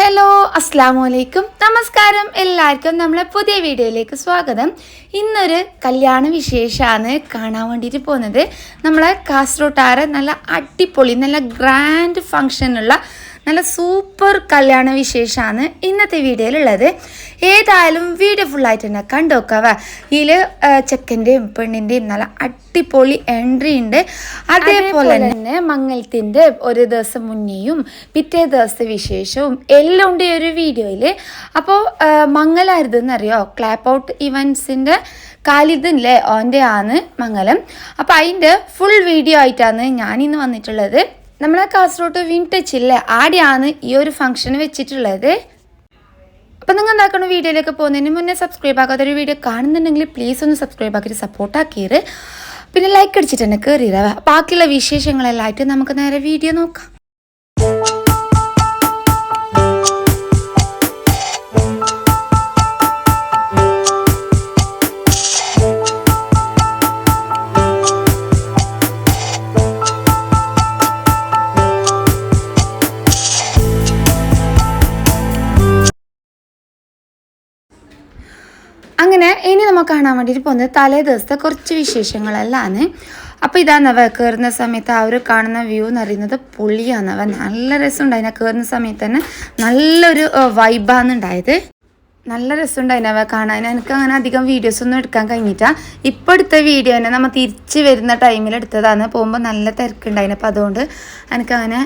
Hello അസ്സാം വലൈക്കും നമസ്കാരം. എല്ലാവർക്കും നമ്മളെ പുതിയ വീഡിയോയിലേക്ക് സ്വാഗതം. ഇന്നൊരു കല്യാണ വിശേഷമാണ് കാണാൻ വേണ്ടിയിട്ട് പോകുന്നത്. നമ്മളെ കാസർഗോട്ടാറ് നല്ല അടിപൊളി നല്ല ഗ്രാൻഡ് ഫങ്ഷനുള്ള നല്ല സൂപ്പർ കല്യാണ വിശേഷമാണ് ഇന്നത്തെ വീഡിയോയിലുള്ളത്. ഏതായാലും വീഡിയോ ഫുള്ളായിട്ട് തന്നെ കണ്ടു നോക്കാവ ഇതിൽ ചെക്കന്റെയും പെണ്ണിന്റെയും നല്ല അടിപൊളി എൻട്രി ഉണ്ട്. അതേപോലെ തന്നെ മംഗലത്തിന്റെ ഒരു ദിവസം മുന്നേയും പിറ്റേ ദിവസത്തെ വിശേഷവും എല്ലാം ഉണ്ട് ഈ ഒരു വീഡിയോയിൽ അപ്പോൾ മംഗലായിരുതെന്നറിയോ ക്ലാപ്പ് ഔട്ട് ഇവൻസിന്റെ കാലിദില്ലേ? ഓന്റെ ആണ് മംഗലം. അപ്പോൾ അതിന്റെ ഫുൾ വീഡിയോ ആയിട്ടാണ് ഞാനിന്ന് വന്നിട്ടുള്ളത്. നമ്മളെ കാസർഗോഡ് വിൻടച്ച് ഇല്ലേ ആടെയാണ് ഈ ഒരു ഫംഗ്ഷൻ വെച്ചിട്ടുള്ളത്. അപ്പം നിങ്ങൾ എന്താക്കണം? വീഡിയോയിലേക്ക് പോകുന്നതിന് മുന്നേ സബ്സ്ക്രൈബ് ആക്കാത്ത ഒരു വീഡിയോ കാണുന്നുണ്ടെങ്കിൽ പ്ലീസ് ഒന്ന് സബ്സ്ക്രൈബ് ആക്കിയിട്ട് സപ്പോർട്ട് ആക്കിയത് പിന്നെ ലൈക്ക് അടിച്ചിട്ട് തന്നെ കയറിയതാ ബാക്കിയുള്ള വിശേഷങ്ങളെല്ലാം ആയിട്ട് നമുക്ക് നേരെ വീഡിയോ നോക്കാം. അങ്ങനെ ഇനി നമുക്ക് കാണാൻ വേണ്ടിയിട്ട് പോകുന്നത് തലേ ദിവസത്തെ കുറച്ച് വിശേഷങ്ങളെല്ലാം അപ്പോൾ അവ കയറുന്ന സമയത്ത് ആ ഒരു കാണുന്ന വ്യൂ എന്ന് പറയുന്നത് പൊളിയാണവ നല്ല രസമുണ്ട് അതിനെ കയറുന്ന സമയത്ത് തന്നെ. നല്ലൊരു വൈബാണ് ഉണ്ടായത്. നല്ല രസമുണ്ടായിനവ കാണാൻ. എനിക്ക് അങ്ങനെ അധികം വീഡിയോസ് ഒന്നും എടുക്കാൻ കഴിഞ്ഞിട്ടാ ഇപ്പോൾ എടുത്ത വീഡിയോ തന്നെ നമ്മൾ തിരിച്ച് വരുന്ന ടൈമിൽ എടുത്തതാണ്. പോകുമ്പോൾ നല്ല തിരക്കുണ്ടായിന്. അപ്പോൾ അതുകൊണ്ട് എനിക്കങ്ങനെ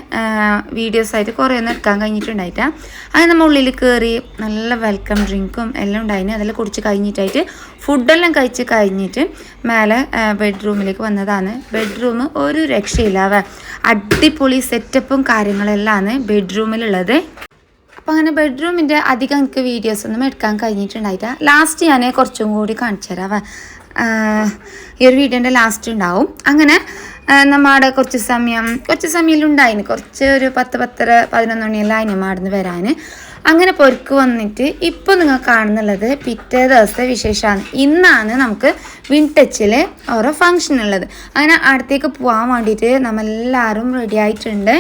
വീഡിയോസ് ആയിട്ട് കുറേ ഒന്നും എടുക്കാൻ കഴിഞ്ഞിട്ടുണ്ടായിട്ടാ അങ്ങനെ നമ്മൾ ഉള്ളിൽ കയറി നല്ല വെൽക്കം ഡ്രിങ്കും എല്ലാം ഉണ്ടായിന്. അതെല്ലാം കുടിച്ച് കഴിഞ്ഞിട്ടായിട്ട് ഫുഡെല്ലാം കഴിച്ച് കഴിഞ്ഞിട്ട് മേലെ ബെഡ്റൂമിലേക്ക് വന്നതാണ്. ബെഡ്റൂം ഒരു രക്ഷയില്ല അവ. അടിപൊളി സെറ്റപ്പും കാര്യങ്ങളെല്ലാം ആണ് ബെഡ്റൂമിലുള്ളത് അപ്പോൾ അങ്ങനെ ബെഡ്റൂമിന്റെ അധികം എനിക്ക് വീഡിയോസ് ഒന്നും എടുക്കാൻ കഴിഞ്ഞിട്ടുണ്ടായില്ല. ലാസ്റ്റ് ഞാൻ കുറച്ചും കൂടി കാണിച്ചു തരാം ഈ ഒരു വീഡിയോന്റെ ലാസ്റ്റ് ഉണ്ടാവും. അങ്ങനെ നമ്മുടെ കുറച്ച് സമയം കുറച്ച് സമയമുണ്ടായിന് കുറച്ച് ഒരു പത്ത് പത്തര പതിനൊന്ന് മണിയെല്ലാം അതിന് മാടുന്ന് വരാൻ അങ്ങനെ പൊരുക്ക് വന്നിട്ട് ഇപ്പോൾ നിങ്ങൾ കാണുന്നുള്ളത് പിറ്റേ ദിവസത്തെ വിശേഷമാണ് ഇന്നാണ് നമുക്ക് വിൻടച്ചിൽ ഓരോ ഫങ്ഷൻ ഉള്ളത്. അങ്ങനെ അടുത്തേക്ക് പോകാൻ വേണ്ടിയിട്ട് നമ്മളെല്ലാവരും റെഡി ആയിട്ടുണ്ട്.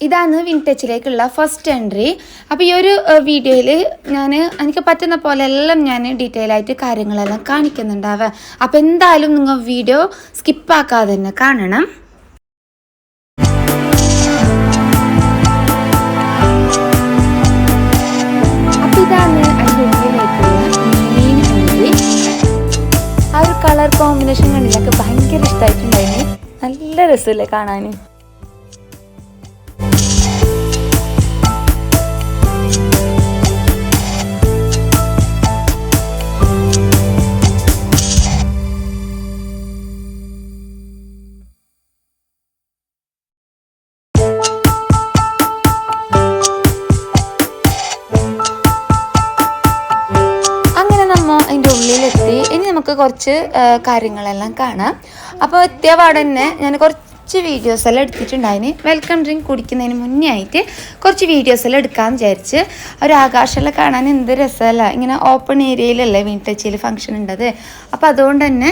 ഇതാണ് വിൻടച്ചിലേക്കുള്ള ഫസ്റ്റ് എൻട്രി അപ്പോൾ ഈ ഒരു വീഡിയോയിൽ ഞാൻ എനിക്ക് പറ്റുന്ന പോലെ എല്ലാം ഞാൻ ഡീറ്റെയിൽ ആയിട്ട് കാര്യങ്ങളെല്ലാം കാണിക്കുന്നുണ്ടാവുക. അപ്പോൾ എന്തായാലും നിങ്ങൾ വീഡിയോ സ്കിപ്പാക്കാതെ തന്നെ കാണണം. ആ ഒരു കളർ കോമ്പിനേഷൻ കണ്ടില്ലൊക്കെ ഭയങ്കര ഇഷ്ടമായിട്ടുണ്ടായിരുന്നു നല്ല രസമല്ലേ കാണാൻ നമുക്ക് കുറച്ച് കാര്യങ്ങളെല്ലാം കാണാം. അപ്പോൾ എത്തിയപാട് തന്നെ ഞാൻ കുറച്ച് വീഡിയോസ് എല്ലാം എടുത്തിട്ടുണ്ടായിന് വെൽക്കം ഡ്രിങ്ക് കുടിക്കുന്നതിന് മുന്നേ ആയിട്ട് കുറച്ച് വീഡിയോസ് എല്ലാം എടുക്കാമെന്ന് വിചാരിച്ച് ഒരു ആകാശമെല്ലാം കാണാൻ എന്ത് രസമല്ല. ഇങ്ങനെ ഓപ്പൺ ഏരിയയിലല്ലേ വീട്ടച്ചിൽ ഫംഗ്ഷൻ ഉണ്ടത്. അപ്പോൾ അതുകൊണ്ട് തന്നെ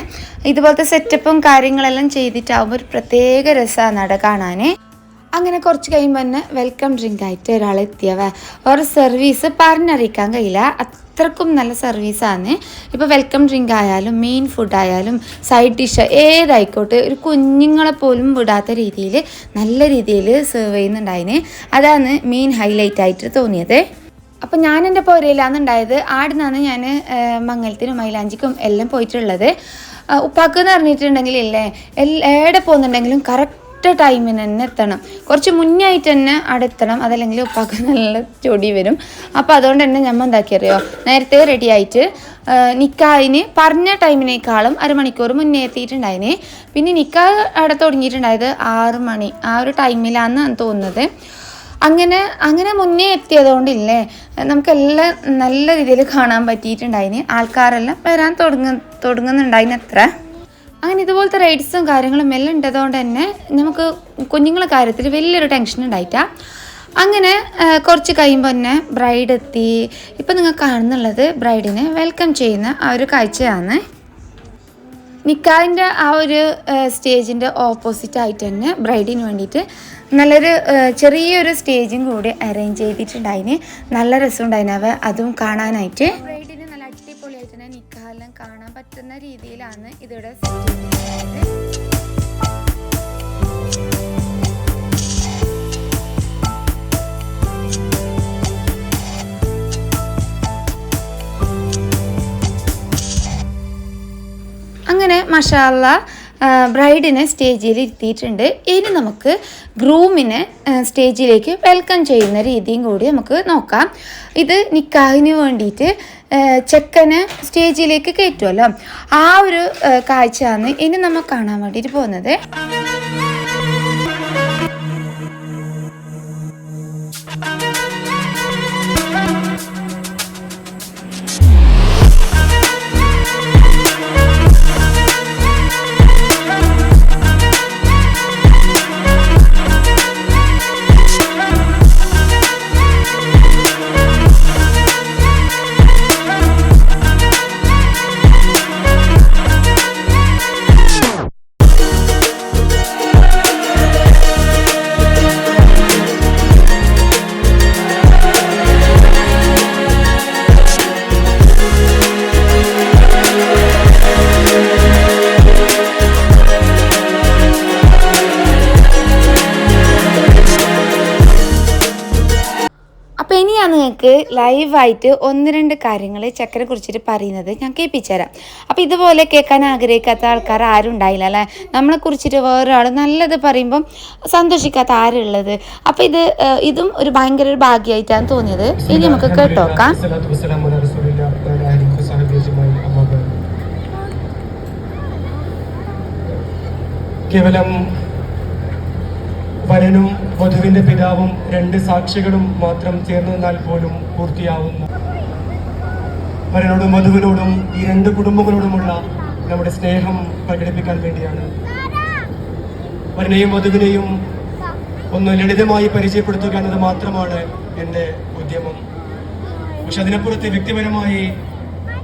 ഇതുപോലത്തെ സെറ്റപ്പും കാര്യങ്ങളെല്ലാം ചെയ്തിട്ടാവുമ്പോൾ ഒരു പ്രത്യേക രസമാണ് അവിടെ കാണാൻ അങ്ങനെ കുറച്ച് കഴിയുമ്പോൾ തന്നെ വെൽക്കം ഡ്രിങ്ക് ആയിട്ട് ഒരാൾ എത്തിയവ ഒരു സർവീസ് പറഞ്ഞറിയിക്കാൻ കഴിയില്ല. അത്രക്കും നല്ല സർവീസാണ്. ഇപ്പോൾ വെൽക്കം ഡ്രിങ്ക് ആയാലും മെയിൻ ഫുഡ് ആയാലും സൈഡ് ഡിഷ് ഏതായിക്കോട്ടെ ഒരു കുഞ്ഞുങ്ങളെ പോലും വിടാത്ത രീതിയിൽ നല്ല രീതിയിൽ സെർവ് ചെയ്യുന്നുണ്ടായിന്. അതാണ് മെയിൻ ഹൈലൈറ്റ് ആയിട്ട് തോന്നിയത്. അപ്പം ഞാൻ എന്റെ പോരയിലാണ് ഉണ്ടായത്. ഞാൻ മംഗലത്തിനും മൈലാഞ്ചിക്കും എല്ലാം പോയിട്ടുള്ളത്. ഉപ്പാക്ക് എന്ന് പറഞ്ഞിട്ടുണ്ടെങ്കിൽ ഇല്ലേ എവിടെ പോകുന്നുണ്ടെങ്കിലും കറക്റ്റ് ടൈമിന് തന്നെ എത്തണം. കുറച്ച് മുന്നേ ആയിട്ട് തന്നെ അവിടെ എത്തണം. അതല്ലെങ്കിൽ ഉപ്പാക്ക് നല്ല ചൊടി വരും. അപ്പോൾ അതുകൊണ്ട് തന്നെ ഞമ്മ എന്താക്കിയറിയോ നേരത്തെ റെഡി ആയിട്ട് നിക്കാഹിന് പറഞ്ഞ ടൈമിനേക്കാളും അരമണിക്കൂർ മുന്നേ എത്തിയിട്ടുണ്ടായിന്. പിന്നെ നിക്കാഹ് അവിടെ തുടങ്ങിയിട്ടുണ്ടായത് ആറ് മണി. ആ ഒരു ടൈമിലാണെന്ന് തോന്നുന്നത്. അങ്ങനെ അങ്ങനെ മുന്നേ എത്തിയതുകൊണ്ടില്ലേ നമുക്കെല്ലാം നല്ല രീതിയിൽ കാണാൻ പറ്റിയിട്ടുണ്ടായിന്. ആൾക്കാരെല്ലാം വരാൻ തുടങ്ങ തുടങ്ങുന്നുണ്ടായിന് അത്ര. അങ്ങനെ ഇതുപോലത്തെ റൈഡ്സും കാര്യങ്ങളും എല്ലാം ഉണ്ടതുകൊണ്ട് തന്നെ നമുക്ക് കുഞ്ഞുങ്ങളെ കാര്യത്തിൽ വലിയൊരു ടെൻഷൻ ഉണ്ടായിട്ടാ. അങ്ങനെ കുറച്ച് കഴിയുമ്പോൾ തന്നെ ബ്രൈഡ് എത്തി. ഇപ്പം നിങ്ങൾ കാണുന്നുള്ളത് ബ്രൈഡിനെ വെൽക്കം ചെയ്യുന്ന ആ ഒരു കാഴ്ചയാണ്. നിക്കാഹിന്റെ ആ ഒരു സ്റ്റേജിന്റെ ഓപ്പോസിറ്റ് ആയിട്ട് തന്നെ ബ്രൈഡിന് വേണ്ടിയിട്ട് നല്ലൊരു ചെറിയൊരു സ്റ്റേജും കൂടി അറേഞ്ച് ചെയ്തിട്ടുണ്ടായിന്. നല്ല രസമുണ്ടായിന് അവ അതും കാണാനായിട്ട്. രീതിയിലാണ് ഇതിവിടെ അങ്ങനെ മഷാല്ല ബ്രൈഡിനെ സ്റ്റേജിൽ ഇരുത്തിയിട്ടുണ്ട്. ഇനി നമുക്ക് ഗ്രൂമിനെ സ്റ്റേജിലേക്ക് വെൽക്കം ചെയ്യുന്ന രീതിയും കൂടി നമുക്ക് നോക്കാം. ഇത് നിക്കാഹിന് വേണ്ടിയിട്ട് ചെക്കനെ സ്റ്റേജിലേക്ക് കയറ്റുമല്ലോ. ആ ഒരു കാഴ്ചയാണ് ഇനി നമുക്ക് കാണാൻ വേണ്ടിയിട്ട് പോകുന്നത്. ഞാൻ നിങ്ങൾക്ക് ലൈവായിട്ട് ഒന്ന് രണ്ട് കാര്യങ്ങൾ ചക്കരെ കുറിച്ചിട്ട് പറയുന്നത് ഞാൻ കേൾപ്പിച്ചുതരാം. അപ്പോൾ ഇതുപോലെ കേൾക്കാൻ ആഗ്രഹിക്കാത്ത ആൾക്കാർ ആരും ഉണ്ടായില്ല അല്ലേ? നമ്മളെ കുറിച്ചിട്ട് വേറൊരാൾ നല്ലത് പറയുമ്പം സന്തോഷിക്കാത്ത ആരുള്ളത്? അപ്പോൾ ഇത് ഇതും ഒരു ഭയങ്കര ഒരു ഭാഗ്യമായിട്ടാണ് തോന്നിയത്. ഇനി നമുക്ക് കേട്ടോക്കാം കേവലം വരനും വധുവിന്റെ പിതാവും രണ്ട് സാക്ഷികളും മാത്രം ചേർന്ന് നിന്നാൽ പോലും പൂർത്തിയാവുന്നു. വരനോടും വധുവിനോടും ഈ രണ്ട് കുടുംബങ്ങളോടുമുള്ള നമ്മുടെ സ്നേഹം പ്രകടിപ്പിക്കാൻ വേണ്ടിയാണ്. വരനെയും വധുവിനെയും ഒന്ന് ലളിതമായി പരിചയപ്പെടുത്തുക എന്നത് മാത്രമാണ് എന്റെ ഉദ്യമം. പക്ഷെ അതിനപ്പുറത്ത് വ്യക്തിപരമായി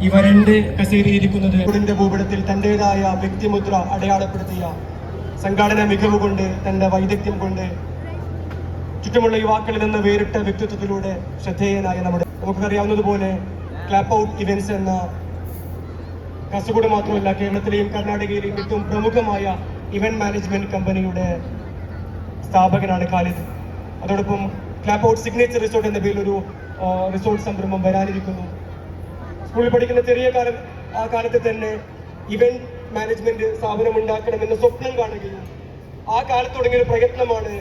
ഈ വരന്റെ കസേരയിരിക്കുന്നത് കുടിന്റെ ഭൂപടത്തിൽ തന്റെതായ വ്യക്തിമുദ്ര അടയാളപ്പെടുത്തിയ സംഘാടന മികവ് കൊണ്ട് തന്റെ വൈദഗ്ധ്യം കൊണ്ട് ചുറ്റുമുള്ള യുവാക്കളിൽ നിന്ന് വേറിട്ട വ്യക്തിത്വത്തിലൂടെ ശ്രദ്ധേയനായ നമ്മുടെ നമുക്കറിയാവുന്നതുപോലെ ക്ലാപ്പ് ഔട്ട് ഇവന്റ്സ് എന്ന കാസർഗോഡ് മാത്രമല്ല കേരളത്തിലെയും കർണാടകയിലെയും ഏറ്റവും പ്രമുഖമായ ഇവന്റ് മാനേജ്മെന്റ് കമ്പനിയുടെ സ്ഥാപകനാണ് ഖാലിദ്. അതോടൊപ്പം ക്ലാപ്പ് ഔട്ട് സിഗ്നേച്ചർ റിസോർട്ട് എന്ന പേരിൽ ഒരു റിസോർട്ട് സംരംഭം വരാനിരിക്കുന്നു. സ്കൂളിൽ പഠിക്കുന്ന ചെറിയ കാലം ആ കാലത്ത് തന്നെ ഇവന്റ് മാനേജ്മെന്റ് സ്ഥാപനം ഉണ്ടാക്കണമെന്ന് സ്വപ്നം കാണുകയും ആ കാലത്ത് തുടങ്ങിയ പ്രയത്നമാണ്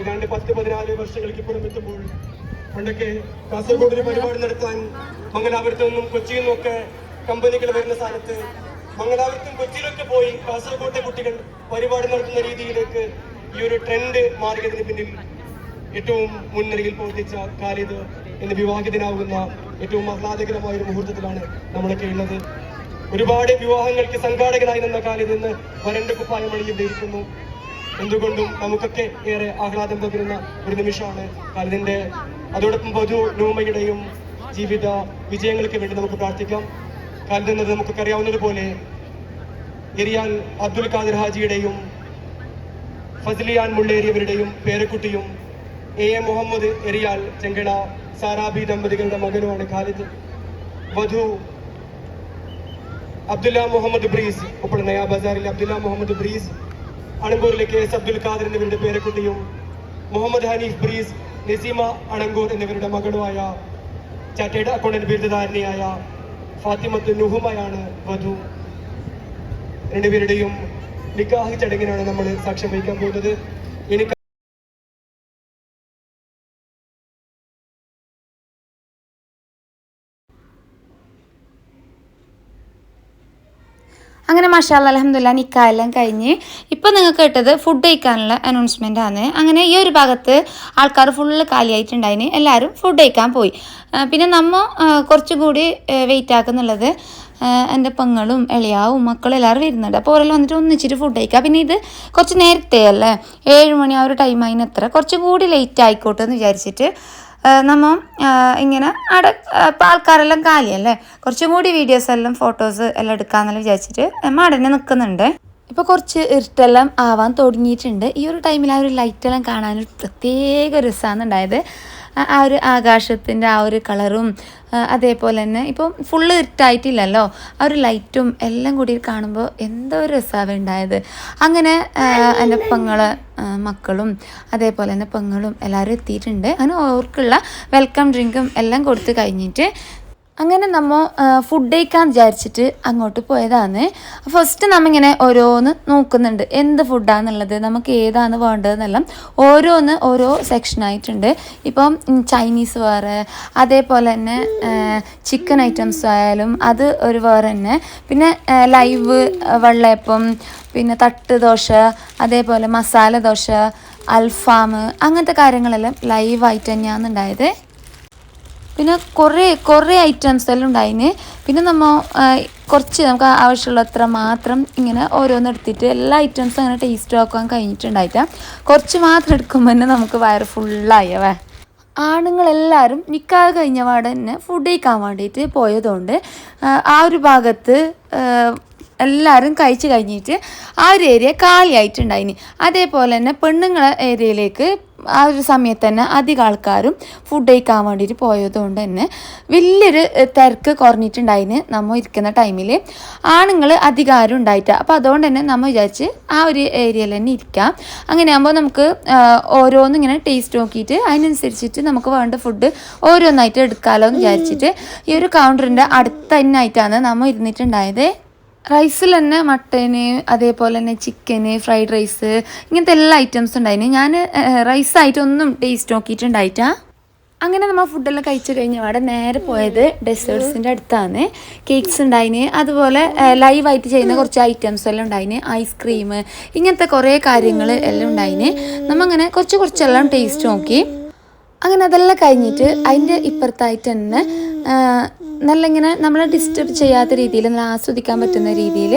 ഏതാണ്ട് പത്ത് പതിനാല് വർഷങ്ങൾക്ക് ഇപ്പുറം എത്തുമ്പോൾ പണ്ടൊക്കെ കാസർഗോഡ് ഒരു പരിപാടി നടത്താൻ മംഗലാപുരത്ത് നിന്നും കൊച്ചിയിൽ നിന്നൊക്കെ കമ്പനികൾ വരുന്ന സ്ഥാനത്ത് മംഗലാപുരത്തും കൊച്ചിയിലൊക്കെ പോയി കാസർഗോട്ടെ കുട്ടികൾ പരിപാടി നടത്തുന്ന രീതിയിലേക്ക് ഈ ഒരു ട്രെൻഡ് മാറിയതിന് പിന്നിൽ ഏറ്റവും മുൻനിരയിൽ പ്രവർത്തിച്ച കാലിത് ഇന്ന് വിവാഹിതനാകുന്ന ഏറ്റവും ആഹ്ലാദകരമായ ഒരു മുഹൂർത്തത്തിലാണ് നമ്മളൊക്കെ ഉള്ളത്. ഒരുപാട് വിവാഹങ്ങൾക്ക് സംഘാടകനായി നിന്ന കാലിൽ നിന്ന് വരണ്ട കുപ്പായം ഇരിക്കുന്നു എന്തുകൊണ്ടും നമുക്കൊക്കെ ഏറെ ആഹ്ലാദം പകരുന്ന ഒരു നിമിഷമാണ് ഖാലിദിന്റെ അതോടൊപ്പം വധു നൂമയുടെയും ജീവിത വിജയങ്ങൾക്ക് വേണ്ടി നമുക്ക് പ്രാർത്ഥിക്കാം. ഖാലിദ് എന്നത് നമുക്കൊക്കെ അറിയാവുന്നതുപോലെ എരിയാൻ അബ്ദുൽ ഖാദിർ ഹാജിയുടെയും ഫസ്ലിയാൻ മുള്ളേരിയവരുടെയും പേരക്കുട്ടിയും എ എ മുഹമ്മദ് എരിയാൽ ചെങ്കട സാറാബി ദമ്പതികളുടെ മകനുമാണ് ഖാലിദ്. വധു അബ്ദുല്ല മുഹമ്മദ് ബ്രീസ് ഇപ്പോൾ നയാ ബസാറിലെ അബ്ദുല്ല മുഹമ്മദ് ബ്രീസ് അണങ്കൂറിലെ കെ എസ് അബ്ദുൽ ഖാദർ എന്നിവരുടെ പേരക്കുട്ടിയും മുഹമ്മദ് ഹനീഫ് ബ്രീസ് നസീമ അണങ്കൂർ എന്നിവരുടെ മകളുമായ ചാറ്റേഡ് അക്കൗണ്ടന്റ് ബിരുദധാരണിയായ ഫാത്തിമത്ത് നുഹുമയാണ് വധു. രണ്ടുപേരുടെയും നിക്കാഹ് ചടങ്ങിനാണ് നമ്മൾ സാക്ഷ്യം വഹിക്കാൻ പോകുന്നത്. എനിക്ക് അങ്ങനെ മഷാല അലഹമ്മദില്ല നിക്കായെല്ലാം കഴിഞ്ഞ് ഇപ്പം നിങ്ങൾക്ക് കേട്ടത് ഫുഡ് കഴിക്കാനുള്ള അനൗൺസ്മെന്റ് ആണ്. അങ്ങനെ ഈ ഒരു ഭാഗത്ത് ആൾക്കാർ ഫുള്ള് കാലിയായിട്ടുണ്ടായിന്. എല്ലാവരും ഫുഡ് കഴിക്കാൻ പോയി. പിന്നെ നമ്മൾ ആ, കുറച്ചും കൂടി വെയിറ്റ് ആക്കുന്നുള്ളത് എന്റെ പെങ്ങളും എളിയാവും മക്കളും എല്ലാവരും വരുന്നുണ്ട്. അപ്പോൾ ഓരെല്ലാം വന്നിട്ട് ഒന്നിച്ചിട്ട് ഫുഡ് കഴിക്കാം. പിന്നെ ഇത് കുറച്ച് നേരത്തെ അല്ലേ? ഏഴ് മണി ആ ഒരു ടൈം അതിനത്ര കുറച്ചും കൂടി ലേറ്റ് ആയിക്കോട്ടെ എന്ന് വിചാരിച്ചിട്ട് ആ, നമ്മ ഇങ്ങനെ അട ഇപ്പം ആൾക്കാരെല്ലാം കാലിയല്ലേ? കുറച്ചും കൂടി വീഡിയോസ് എല്ലാം ഫോട്ടോസ് എല്ലാം എടുക്കാമെന്നെല്ലാം വിചാരിച്ചിട്ട് നമ്മ അടനെ നിൽക്കുന്നുണ്ട് ഇപ്പോൾ കുറച്ച് ഇരുട്ടെല്ലാം ആവാൻ തുടങ്ങിയിട്ടുണ്ട്. ഈ ഒരു ടൈമിൽ ആ ഒരു ലൈറ്റെല്ലാം കാണാനൊരു പ്രത്യേക രസമാണ് ഉണ്ടായത്. ആ- ഒരു ആകാശത്തിന്റെ ആ ഒരു കളറും അതേപോലെ തന്നെ ഇപ്പം ഫുള്ള് ഇരുട്ടായിട്ടില്ലല്ലോ. ആ ഒരു ലൈറ്റും എല്ലാം കൂടി കാണുമ്പോൾ എന്തോ ഒരു രസമാണ് ഉണ്ടായത്. അങ്ങനെ എന്റെ പെങ്ങൾ മക്കളും അതേപോലെ തന്നെ പെങ്ങളും എല്ലാവരും എത്തിയിട്ടുണ്ട്. അങ്ങനെ അവർക്കുള്ള വെൽക്കം ഡ്രിങ്കും എല്ലാം കൊടുത്തു കഴിഞ്ഞിട്ട് അങ്ങനെ നമ്മൾ ഫുഡ് കഴിക്കാൻ വിചാരിച്ചിട്ട് അങ്ങോട്ട് പോയതാണ്. ഫസ്റ്റ് നമ്മിങ്ങനെ ഓരോന്ന് നോക്കുന്നുണ്ട്. എന്ത് ഫുഡാണെന്നുള്ളത് നമുക്ക് ഏതാണ് വേണ്ടതെന്നെല്ലാം ഓരോന്ന് ഓരോ സെക്ഷനായിട്ടുണ്ട് ഇപ്പം ചൈനീസ് വേറെ അതേപോലെ തന്നെ ചിക്കൻ ഐറ്റംസ് ആയാലും അത് ഒരു വേറെ തന്നെ. പിന്നെ ലൈവ് വെള്ളയപ്പം പിന്നെ തട്ട് ദോശ അതേപോലെ മസാല ദോശ അൽഫാം അങ്ങനത്തെ കാര്യങ്ങളെല്ലാം ലൈവായിട്ട് തന്നെയാണ് ഉണ്ടായത്. പിന്നെ കുറേ കുറേ ഐറ്റംസ് എല്ലാം ഉണ്ടായിന് പിന്നെ നമ്മൾ കുറച്ച് നമുക്ക് ആവശ്യമുള്ളത്ര മാത്രം ഇങ്ങനെ ഓരോന്ന് എടുത്തിട്ട് എല്ലാ ഐറ്റംസും അങ്ങനെ ടേസ്റ്റ് ആക്കാൻ കഴിഞ്ഞിട്ടുണ്ടായിട്ടാ. കുറച്ച് മാത്രം എടുക്കുമ്പോൾ തന്നെ നമുക്ക് വയറ് ഫുള്ളായവേ ആണുങ്ങളെല്ലാവരും നിൽക്കാതെ കഴിഞ്ഞ പാടെ തന്നെ ഫുഡ് കഴിക്കാൻ വേണ്ടിയിട്ട് പോയതുകൊണ്ട് ആ, ഒരു ഭാഗത്ത് എല്ലാവരും കഴിച്ച് കഴിഞ്ഞിട്ട് ആ ഒരു ഏരിയ കാലിയായിട്ടുണ്ടായിന്. അതേപോലെ തന്നെ പെണ്ണുങ്ങളെ ഏരിയയിലേക്ക് ആ ഒരു സമയത്ത് തന്നെ അധികം ആൾക്കാരും ഫുഡ് കഴിക്കാൻ വേണ്ടിയിട്ട് പോയതുകൊണ്ട് തന്നെ വലിയൊരു തിരക്ക് കുറഞ്ഞിട്ടുണ്ടായിന് നമ്മൾ ഇരിക്കുന്ന ടൈമിൽ ആണുങ്ങൾ അധികം ആരും ഉണ്ടായിട്ട. അപ്പോൾ അതുകൊണ്ട് തന്നെ നമ്മൾ വിചാരിച്ച് ആ ഒരു ഏരിയയിൽ തന്നെ ഇരിക്കാം. അങ്ങനെയാകുമ്പോൾ നമുക്ക് ഓരോന്നിങ്ങനെ ഓരോന്നും ഇങ്ങനെ ടേസ്റ്റ് നോക്കിയിട്ട് അതിനനുസരിച്ചിട്ട് നമുക്ക് വേണ്ട ഫുഡ് ഓരോന്നായിട്ട് എടുക്കാമല്ലോ എന്ന് വിചാരിച്ചിട്ട് ഈ ഒരു കൗണ്ടറിന്റെ അടുത്ത് തന്നെ ആയിട്ടാണ് നമ്മൾ ഇരുന്നിട്ടുണ്ടായത്. റൈസിൽ തന്നെ മട്ടന് അതേപോലെ തന്നെ ചിക്കന് ഫ്രൈഡ് റൈസ് ഇങ്ങനത്തെ എല്ലാ ഐറ്റംസ് ഉണ്ടായിന്. ഞാൻ റൈസായിട്ടൊന്നും ടേസ്റ്റ് നോക്കിയിട്ടുണ്ടായിട്ടാ. അങ്ങനെ നമ്മൾ ഫുഡെല്ലാം കഴിച്ചു കഴിഞ്ഞ അവിടെ നേരെ പോയത് ഡെസേർട്സിന്റെ അടുത്താണ്. കേക്ക്സ് ഉണ്ടായിന്. അതുപോലെ ലൈവായിട്ട് ചെയ്യുന്ന കുറച്ച് ഐറ്റംസ് എല്ലാം ഉണ്ടായിന്. ഐസ്ക്രീം ഇങ്ങനത്തെ കുറേ കാര്യങ്ങൾ എല്ലാം ഉണ്ടായിന്. നമ്മങ്ങനെ കുറച്ച് കുറച്ചെല്ലാം ടേസ്റ്റ് നോക്കി. അങ്ങനെ അതെല്ലാം കഴിഞ്ഞിട്ട് അതിന്റെ ഇപ്പുറത്തായിട്ട് തന്നെ നല്ല ഇങ്ങനെ നമ്മളെ ഡിസ്റ്റർബ് ചെയ്യാത്ത രീതിയിൽ നല്ല ആസ്വദിക്കാൻ പറ്റുന്ന രീതിയിൽ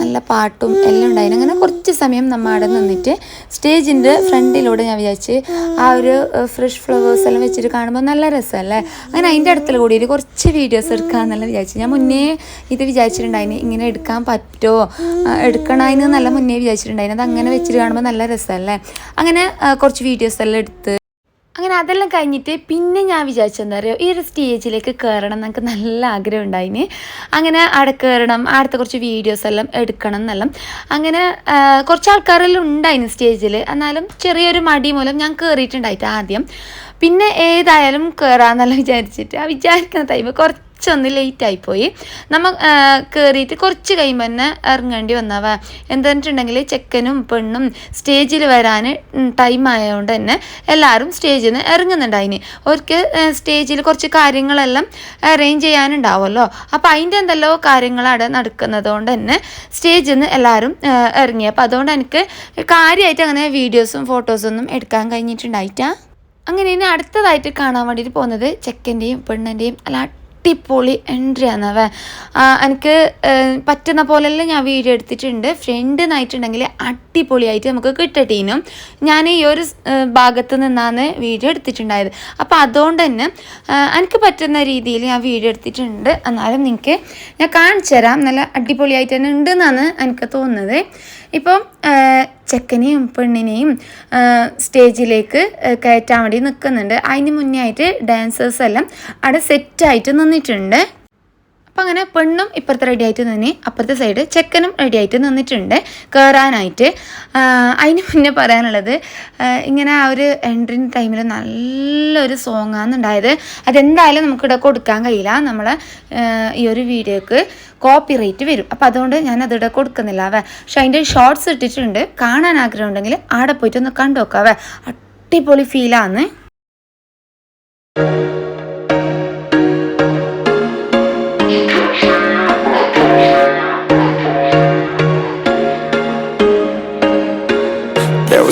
നല്ല പാട്ടും എല്ലാം ഉണ്ടായിരുന്നു. അങ്ങനെ കുറച്ച് സമയം നമ്മൾ അവിടെ നിന്നിട്ട് സ്റ്റേജിന്റെ ഫ്രണ്ടിലൂടെ ഞാൻ വിചാരിച്ച് ആ ഒരു ഫ്രഷ് ഫ്ലവേഴ്സ് എല്ലാം വെച്ചിട്ട് കാണുമ്പോൾ നല്ല രസമല്ലേ? അങ്ങനെ അതിന്റെ അടുത്തുള്ള കൂടിയിട്ട് കുറച്ച് വീഡിയോസ് എടുക്കാമെന്നെല്ലാം വിചാരിച്ചു ഞാൻ മുന്നേ ഇത് വിചാരിച്ചിട്ടുണ്ടായിന് ഇങ്ങനെ എടുക്കാൻ പറ്റുമോ? എടുക്കണമെന്ന് നല്ല മുന്നേ വിചാരിച്ചിട്ടുണ്ടായിരുന്നു അത് അങ്ങനെ വെച്ചിട്ട് കാണുമ്പോൾ നല്ല രസമല്ലേ? അങ്ങനെ കുറച്ച് വീഡിയോസ് എല്ലാം എടുത്ത് അങ്ങനെ അതെല്ലാം കഴിഞ്ഞിട്ട് പിന്നെ ഞാൻ വിചാരിച്ചെന്താ പറയുക ഈ ഒരു സ്റ്റേജിലേക്ക് കയറണം എന്നൊക്കെ നല്ല ആഗ്രഹം ഉണ്ടായിന്. അങ്ങനെ അവിടെ കയറണം അടുത്ത കുറച്ച് വീഡിയോസ് എല്ലാം എടുക്കണം എന്നെല്ലാം. അങ്ങനെ കുറച്ച് ആൾക്കാരെല്ലാം ഉണ്ടായിന് സ്റ്റേജിൽ എന്നാലും ചെറിയൊരു മടി മൂലം ഞാൻ കയറിയിട്ടുണ്ടായിട്ട് ആദ്യം. പിന്നെ ഏതായാലും കയറാമെന്നെല്ലാം വിചാരിച്ചിട്ട്. ആ വിചാരിക്കുന്ന ടൈം കുറച്ചൊന്ന് ലേറ്റ് ആയിപ്പോയി. നമ്മ കയറിയിട്ട് കുറച്ച് കഴിയുമ്പോൾ തന്നെ ഇറങ്ങേണ്ടി വന്നവ. എന്താണെന്നുണ്ടെങ്കിൽ ചെക്കനും പെണ്ണും സ്റ്റേജിൽ വരാൻ ടൈം ആയതുകൊണ്ട് തന്നെ എല്ലാവരും സ്റ്റേജിൽ നിന്ന് ഇറങ്ങുന്നുണ്ടായിന് അവർക്ക് സ്റ്റേജിൽ കുറച്ച് കാര്യങ്ങളെല്ലാം അറേഞ്ച് ചെയ്യാനുണ്ടാവുമല്ലോ അപ്പോൾ അതിന്റെ എന്തെല്ലോ കാര്യങ്ങൾ നടക്കുന്നത് കൊണ്ട് തന്നെ സ്റ്റേജിൽ നിന്ന് എല്ലാവരും ഇറങ്ങി അപ്പോൾ അതുകൊണ്ട് എനിക്ക് കാര്യമായിട്ട് അങ്ങനെ വീഡിയോസും ഫോട്ടോസൊന്നും എടുക്കാൻ കഴിഞ്ഞിട്ടുണ്ടായിട്ടാ. അങ്ങനെ ഇനി അടുത്തതായിട്ട് കാണാൻ വേണ്ടിയിട്ട് പോകുന്നത് ചെക്കന്റെയും പെണ്ണിന്റെയും അല്ല അടിപൊളി എൻട്രി ആണവ എനിക്ക് പറ്റുന്ന പോലെല്ലാം ഞാൻ വീഡിയോ എടുത്തിട്ടുണ്ട്. ഫ്രണ്ട് നായിട്ടുണ്ടെങ്കിൽ അടിപൊളിയായിട്ട് നമുക്ക് കിട്ടട്ടീനും ഞാൻ ഈ ഒരു ഭാഗത്ത് നിന്നാണ് വീഡിയോ എടുത്തിട്ടുണ്ടായത്. അപ്പോൾ അതുകൊണ്ട് തന്നെ എനിക്ക് പറ്റുന്ന രീതിയിൽ ഞാൻ വീഡിയോ എടുത്തിട്ടുണ്ട്. എന്നാലും നിങ്ങൾക്ക് ഞാൻ കാണിച്ചു തരാം നല്ല അടിപൊളിയായിട്ട് തന്നെ ഉണ്ടെന്നാണ് എനിക്ക് തോന്നുന്നത്. ഇപ്പം ചെക്കനെയും പെണ്ണിനെയും സ്റ്റേജിലേക്ക് കയറ്റാൻ വേണ്ടി നിൽക്കുന്നുണ്ട് അതിന് മുന്നേ ആയിട്ട് ഡാൻസേഴ്സ് എല്ലാം അവിടെ സെറ്റായിട്ട് നിന്നിട്ടുണ്ട്. അപ്പം അങ്ങനെ പെണ്ണും ഇപ്പുറത്ത് റെഡി ആയിട്ട് നിന്നി അപ്പുറത്തെ സൈഡ് ചെക്കനും റെഡി ആയിട്ട് നിന്നിട്ടുണ്ട് കയറാനായിട്ട് അതിന് മുന്നേ പറയാനുള്ളത് ഇങ്ങനെ ആ ഒരു എൻട്രി ടൈമിൽ നല്ലൊരു സോങ് ആണ് ഉണ്ടായത്. അതെന്തായാലും നമുക്കിവിടെ കൊടുക്കാൻ കഴിയില്ല. നമ്മളെ ഈ ഒരു വീഡിയോക്ക് കോപ്പി റേറ്റ് വരും. അപ്പം അതുകൊണ്ട് ഞാൻ അതിവിടെ കൊടുക്കുന്നില്ല അവ. പക്ഷെ അതിന്റെ ഷോർട്സ് ഇട്ടിട്ടുണ്ട്. കാണാൻ ആഗ്രഹം ഉണ്ടെങ്കിൽ ആടെ പോയിട്ട് ഒന്ന് കണ്ടു നോക്കാവേ അടിപൊളി ഫീലാണ് There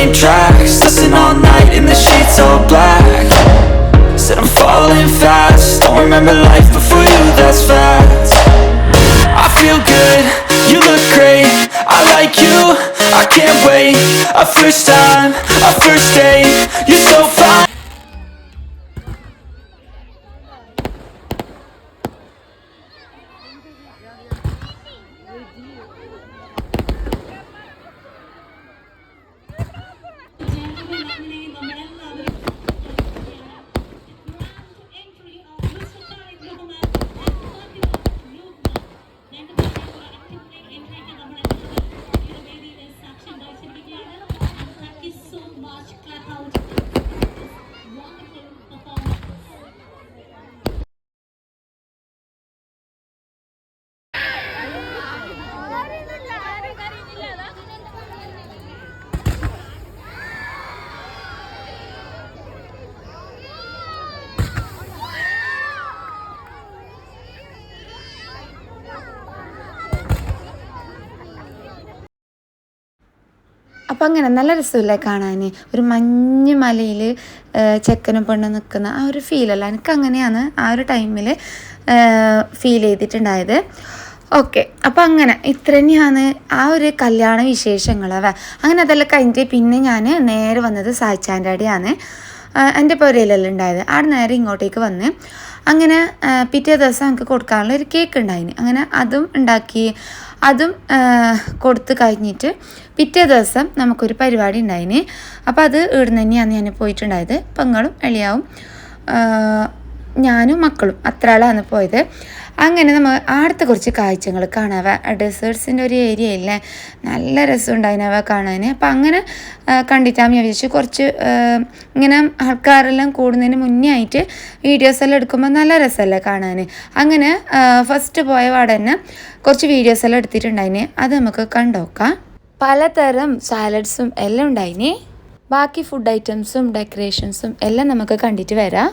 same tracks Listen all night in the sheets all black. Said I'm falling fast Don't remember life before you, that's facts I feel good, you look great I like you, I can't wait. A first time, a first date You're so അപ്പം അങ്ങനെ നല്ല രസമില്ലേ കാണാൻ ഒരു മഞ്ഞ് മലയിൽ ചെക്കനും പെണ്ണും നിൽക്കുന്ന ആ ഒരു ഫീലല്ല എനിക്ക് അങ്ങനെയാണ് ആ ഒരു ടൈമിൽ ഫീൽ ചെയ്തിട്ടുണ്ടായത്. ഓക്കെ അപ്പം അങ്ങനെ ഇത്ര തന്നെയാണ് ആ ഒരു കല്യാണ വിശേഷങ്ങളവ അങ്ങനെ അതെല്ലാം കഴിഞ്ഞിട്ട് പിന്നെ ഞാൻ നേരെ വന്നത് സായിച്ചാന്റെ അടിയാണ് എന്റെ പുരയിലെല്ലാം ഉണ്ടായത്. അവിടെ നേരെ ഇങ്ങോട്ടേക്ക് വന്ന് അങ്ങനെ പിറ്റേ ദിവസം എനിക്ക് കൊടുക്കാനുള്ള ഒരു കേക്ക് ഉണ്ടായിന്. അങ്ങനെ അതും ഉണ്ടാക്കി അതും കൊടുത്ത് കഴിഞ്ഞിട്ട് പിറ്റേ ദിവസം നമുക്കൊരു പരിപാടി ഉണ്ടായിന്. അപ്പോൾ അത് ഇവിടുന്ന് തന്നെയാണ് ഞാൻ പോയിട്ടുണ്ടായത്. പെങ്ങളും എളിയാവും. ഞാനും മക്കളും അത്ര ആളാണ് പോയത്. അങ്ങനെ നമ്മൾ ആടത്തെ കുറച്ച് കാഴ്ചകൾ കാണാവ. ഡെസേർട്സിന്റെ ഒരു ഏരിയ ഇല്ലേ നല്ല രസമുണ്ടായിനവ കാണാൻ അപ്പം അങ്ങനെ കണ്ടിട്ടാകുമ്പോൾ ഞാൻ വിചാരിച്ചു കുറച്ച് ഇങ്ങനെ ആൾക്കാരെല്ലാം കൂടുന്നതിന് മുന്നേ ആയിട്ട് വീഡിയോസ് എല്ലാം എടുക്കുമ്പോൾ നല്ല രസമല്ലേ കാണാൻ അങ്ങനെ ഫസ്റ്റ് പോയ പാടെ തന്നെ കുറച്ച് വീഡിയോസ് എല്ലാം എടുത്തിട്ടുണ്ടായിന്. അത് നമുക്ക് കണ്ടോക്കാം. പലതരം സാലഡ്സും എല്ലാം ഉണ്ടായിന്. ബാക്കി ഫുഡ് ഐറ്റംസും ഡെക്കറേഷൻസും എല്ലാം നമുക്ക് കണ്ടിട്ട് വരാം.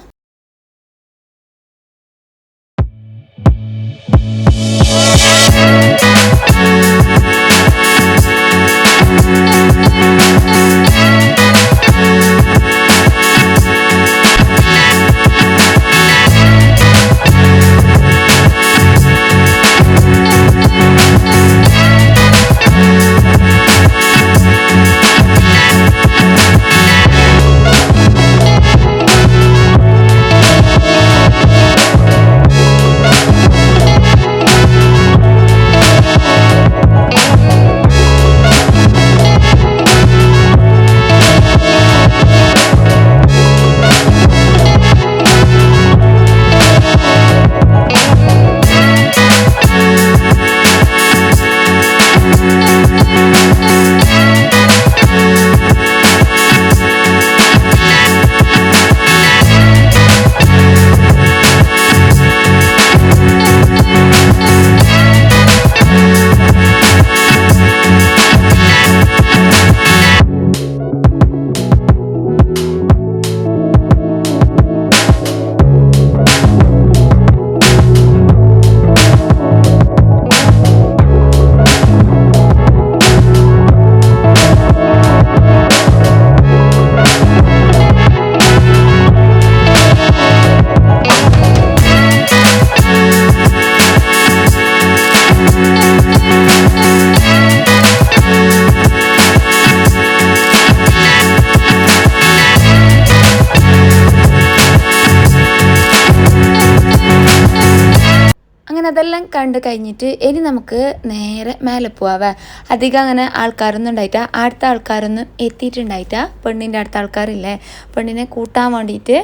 അങ്ങനെ അതെല്ലാം കണ്ടു കഴിഞ്ഞിട്ട് ഇനി നമുക്ക് നേരെ മേലെ പോവാവേ. അധികം അങ്ങനെ ആൾക്കാരൊന്നും ഉണ്ടായിട്ടാ. അടുത്ത ആൾക്കാരൊന്നും എത്തിയിട്ടുണ്ടായിട്ടാ. പെണ്ണിന്റെ അടുത്ത ആൾക്കാരില്ലേ? പെണ്ണിനെ കൂട്ടാൻ വേണ്ടിയിട്ട്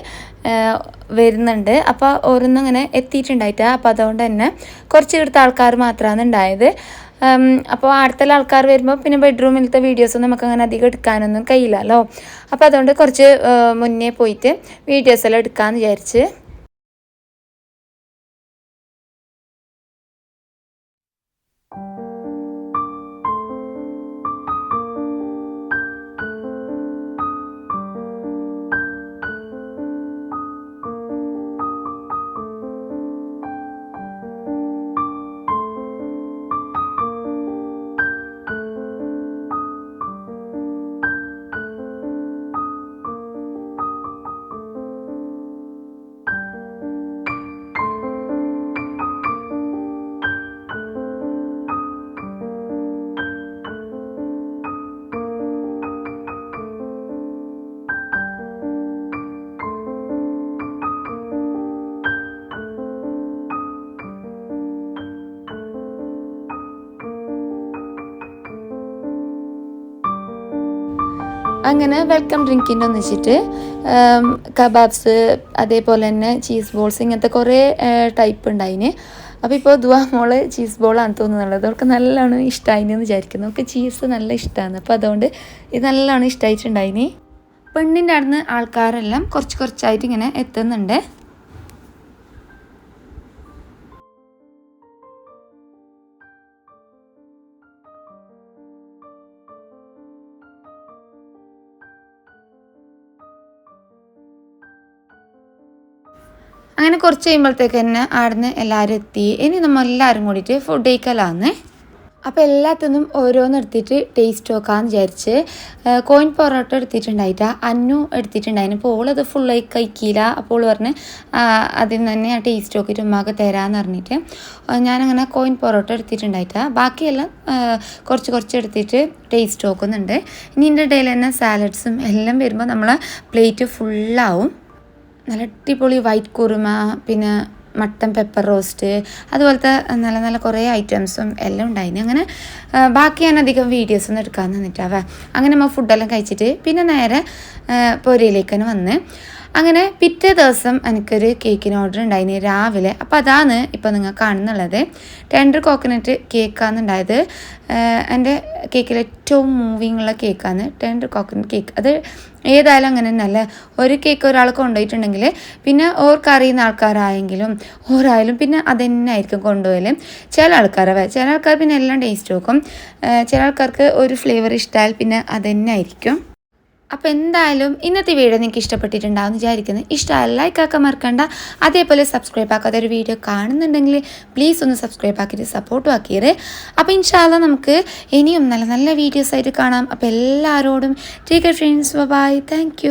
വരുന്നുണ്ട്. അപ്പോൾ ഓരോന്നും അങ്ങനെ എത്തിയിട്ടുണ്ടായിട്ടാ. അപ്പോൾ അതുകൊണ്ട് തന്നെ കുറച്ച് ഇവിടുത്തെ ആൾക്കാർ മാത്രമാണ് ഉണ്ടായത്. അപ്പോൾ അടുത്തുള്ള ആൾക്കാർ വരുമ്പോൾ പിന്നെ ബെഡ്റൂമിലത്തെ വീഡിയോസൊന്നും നമുക്ക് അങ്ങനെ അധികം എടുക്കാനൊന്നും കഴിയില്ലല്ലോ. അപ്പോൾ അതുകൊണ്ട് കുറച്ച് മുന്നേ പോയിട്ട് വീഡിയോസ് എല്ലാം എടുക്കാമെന്ന് വിചാരിച്ച് അങ്ങനെ വെൽക്കം ഡ്രിങ്കിന്റെ ഒന്നിച്ചിട്ട് കബാബ്സ് അതേപോലെ തന്നെ ചീസ് ബോൾസ് ഇങ്ങനത്തെ കുറേ ടൈപ്പ് ഉണ്ടായിന്. അപ്പോൾ ഇപ്പോൾ ദുവാ മോൾ ചീസ് ബോളാണ് തോന്നുന്നുള്ളത്. അവൾക്ക് നല്ലോണം ഇഷ്ടമായിന്ന് വിചാരിക്കുന്നു. അവൾക്ക് ചീസ് നല്ല ഇഷ്ടമാണ് അപ്പോൾ അതുകൊണ്ട് ഇത് നല്ലോണം ഇഷ്ടമായിട്ടുണ്ടായിന് പെണ്ണിന്റെ അടുന്ന് ആൾക്കാരെല്ലാം കുറച്ച് കുറച്ചായിട്ട് ഇങ്ങനെ എത്തുന്നുണ്ട്. അങ്ങനെ കുറച്ച് കഴിയുമ്പോഴത്തേക്ക് തന്നെ ആടുന്ന് എല്ലാവരും എത്തി. ഇനി നമ്മൾ എല്ലാവരും കൂടിയിട്ട് ഫുഡ് കഴിക്കലാന്ന്. അപ്പോൾ എല്ലാത്തിനും ഓരോന്ന് എടുത്തിട്ട് ടേസ്റ്റ് നോക്കാമെന്ന് വിചാരിച്ച് കോയിൻ പൊറോട്ട എടുത്തിട്ടുണ്ടായിട്ട് അന്നു എടുത്തിട്ടുണ്ടായിരുന്നു. അപ്പോൾ ഓളത് ഫുള്ളായി കഴിക്കില്ല. അപ്പോൾ പറഞ്ഞ് അതിൽ നിന്ന് തന്നെ ആ ടേസ്റ്റ് നോക്കിയിട്ട് ഉമ്മാക്ക് തരാമെന്ന് പറഞ്ഞിട്ട് ഞാനങ്ങനെ കോയിൻ പൊറോട്ട എടുത്തിട്ടുണ്ടായിട്ടാ. ബാക്കിയെല്ലാം കുറച്ച് കുറച്ച് എടുത്തിട്ട് ടേസ്റ്റ് നോക്കുന്നുണ്ട്. ഇനി ഇതിന്റെ ഇടയിൽ തന്നെ സാലഡ്സും എല്ലാം വരുമ്പോൾ നമ്മളെ പ്ലേറ്റ് ഫുള്ളാവും നല്ല അടിപൊളി വൈറ്റ് കുറുമ പിന്നെ മട്ടൻ പെപ്പർ റോസ്റ്റ് അതുപോലത്തെ നല്ല നല്ല കുറേ ഐറ്റംസും എല്ലാം ഉണ്ടായിന്. അങ്ങനെ ബാക്കി ഞാൻ അധികം വീഡിയോസ് ഒന്നും എടുക്കാൻ നിന്നിട്ടാവേ അങ്ങനെ നമ്മൾ ഫുഡെല്ലാം കഴിച്ചിട്ട് പിന്നെ നേരെ പൊരയിലേക്ക് തന്നെ വന്ന്. അങ്ങനെ പിറ്റേ ദിവസം എനിക്കൊരു കേക്കിന് ഓർഡർ ഉണ്ടായിന് രാവിലെ. അപ്പോൾ അതാണ് ഇപ്പോൾ നിങ്ങൾ കാണുന്നുള്ളത്. ടെൻഡർ കോക്കനട്ട് കേക്കാണ് ഉണ്ടായത്. എന്റെ കേക്കിൽ ഏറ്റവും മൂവിങ് ഉള്ള കേക്കാണ് ടെൻഡർ കോക്കനട്ട് കേക്ക് അത് ഏതായാലും അങ്ങനെ തന്നെയല്ല ഒരു കേക്ക് ഒരാൾ കൊണ്ടുപോയിട്ടുണ്ടെങ്കിൽ പിന്നെ ഓർക്കറിയുന്ന ആൾക്കാരായെങ്കിലും ഓരായാലും പിന്നെ അത് തന്നെ ആയിരിക്കും കൊണ്ടുപോയാൽ ചില ആൾക്കാരെ ചില ആൾക്കാർ പിന്നെ എല്ലാം ടേസ്റ്റ് നോക്കും. ചില ആൾക്കാർക്ക് ഒരു ഫ്ലേവർ ഇഷ്ടമായാൽ പിന്നെ അത് തന്നെ ആയിരിക്കും. അപ്പോൾ എന്തായാലും ഇന്നത്തെ വീഡിയോ നിങ്ങൾക്ക് ഇഷ്ടപ്പെട്ടിട്ടുണ്ടാവും വിചാരിക്കുന്നു. ഇഷ്ടമായ ലൈക്ക് ആക്കാൻ മറക്കണ്ട. അതേപോലെ സബ്സ്ക്രൈബ് ആക്കാത്ത ഒരു വീഡിയോ കാണുന്നുണ്ടെങ്കിൽ പ്ലീസ് ഒന്ന് സബ്സ്ക്രൈബ് ആക്കിയിട്ട് സപ്പോർട്ടും ആക്കിയത് അപ്പോൾ ഇൻഷാല്ല നമുക്ക് ഇനിയും നല്ല നല്ല വീഡിയോസ് ആയിട്ട് കാണാം. അപ്പോൾ എല്ലാവരോടും ടേക്ക് ഫ്രണ്ട്സ് ബൈ താങ്ക്